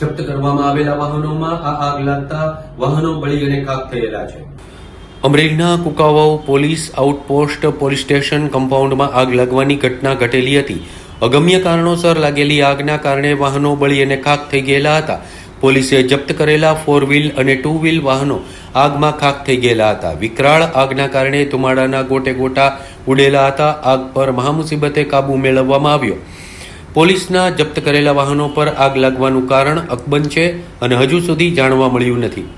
જપ્ત કરવામાં આવેલા વાહનોમાં આ આગ લાગતા વાહનો બળી અને ખાક થયેલા છે. અમરેલીના Kukavav police outpost police station કમ્પાઉન્ડમાં આગ લાગવાની ઘટના ઘટેલી હતી. અગમ્ય કારણોસર લાગેલી આગના કારણે વાહનો બળી અને ખાક થઈ ગયેલા હતા. પોલીસે જપ્ત કરેલા ફોર વ્હીલ અને ટુ વ્હીલ વાહનો આગમાં ખાક થઈ ગયેલા હતા. વિકરાળ આગના કારણે ધુમાડાના ગોટે ગોટા ઉડેલા હતા. આગ પર મહામુસીબતે કાબુ મેળવવામાં આવ્યો. પોલીસના જપ્ત કરેલા વાહનો પર આગ લાગવાનું કારણ અકબંધ છે અને હજુ સુધી જાણવા મળ્યું નથી.